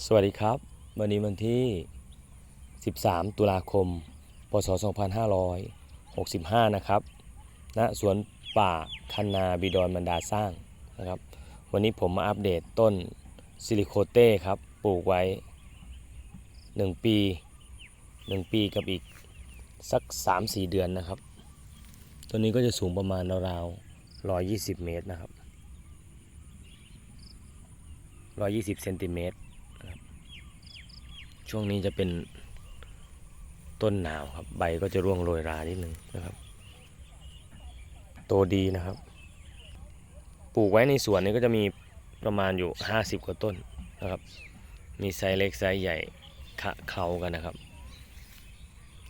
สวัสดีครับ วันนี้วันที่ 13 ตุลาคม พศ 2565 นะครับณสวนป่าคันนาบิดอนบรรดาสร้างนะครับ วันนี้ผมมาอัปเดตต้นซิลิโคเต้ครับ ปลูกไว้ 1 ปี 1 ปีกับอีกสัก 3-4 เดือนนะครับต้นนี้ก็จะสูงประมาณราวๆ120 เมตรนะครับ 120 เซนติเมตร ช่วงนี้จะเป็นต้นหนาวครับ ใบก็จะร่วงโรยรานิดนึงนะครับ โตดีนะครับ ปลูกไว้ในสวนนี้ก็จะมีประมาณอยู่ 50 กว่าต้นนะครับ มีไซส์เล็กไซส์ใหญ่ขะเขากันนะครับ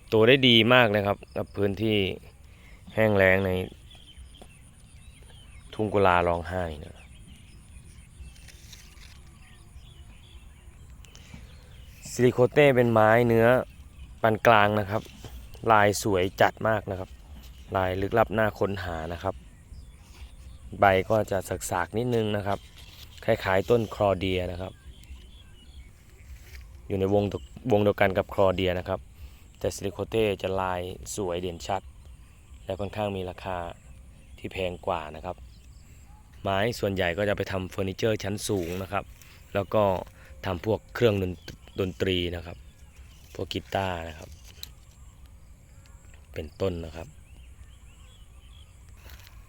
โตได้ดีมากนะครับ กับพื้นที่แห้งแล้งในทุ่งกุลาร้องไห้นะ ซิลิโคเต้เป็นไม้เนื้อปานกลางนะครับ ลายสวยจัดมากนะครับ ลายลึกลับน่าค้นหานะครับ ใบก็จะสักๆนิดนึงนะครับ คล้ายๆต้นคลอเดียนะครับ อยู่ในวงวงเดียวกันกับคลอเดียนะครับ แต่ซิลิโคเต้จะลายสวยเด่นชัด และค่อนข้างมีราคาที่แพงกว่านะครับ ไม้ส่วนใหญ่ก็จะไปทำเฟอร์นิเจอร์ชั้นสูงนะครับ แล้วก็ทำพวกเครื่องดน ดนตรีนะครับ พวกกีตาร์นะครับ เป็นต้นนะครับ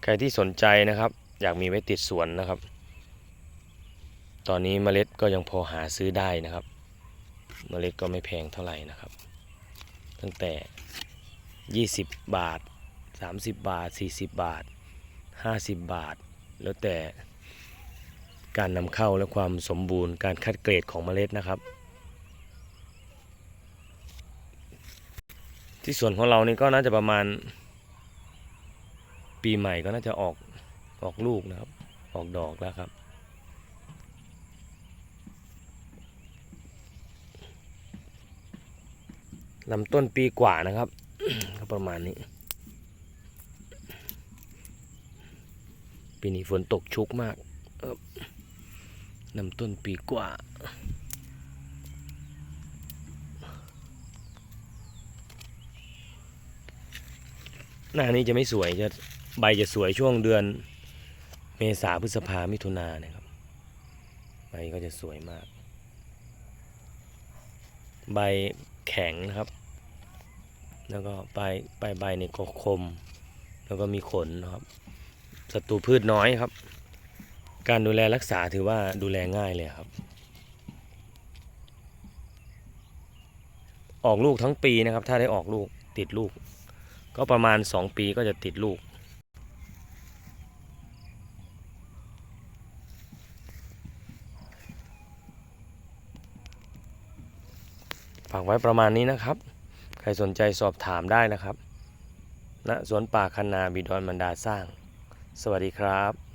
ใครที่สนใจนะครับ อยากมีไว้ติดสวนนะครับ ตอนนี้เมล็ดก็ยังพอหาซื้อได้นะครับ เมล็ดก็ไม่แพงเท่าไหร่นะครับ ตั้งแต่ 20 บาท 30 บาท 40 บาท 50 บาท แล้วแต่การนำเข้าและความสมบูรณ์การคัดเกรดของเมล็ดนะครับ ที่สวนของเรานี่ก็น่าจะประมาณ ปีใหม่ก็น่าจะออกออกลูกนะครับ ออกดอกแล้วครับ ลำต้นปีกว่านะครับ ก็ประมาณนี้ ปีนี้ฝนตกชุกมากลำต้นปีกว่า หน้านี้จะไม่สวยจะใบจะสวยช่วงเดือน เมษาพฤษภามิถุนาเนี่ยครับใบก็จะสวยมาก ใบแข็งนะครับ แล้วก็ปลายปลายใบเนี่ยก็คม แล้วก็มีขนนะครับศัตรูพืชน้อยครับ การดูแลรักษาถือว่าดูแลง่ายเลยครับ ออกลูกทั้งปีนะครับ ถ้าได้ออกลูกติดลูก ก็ประมาณ 2 ปีก็จะติดลูก ฝากไว้ประมาณนี้นะครับ ใครสนใจสอบถามได้นะครับณสวนป่าคันนาบิดอนมันดาสร้าง สวัสดีครับ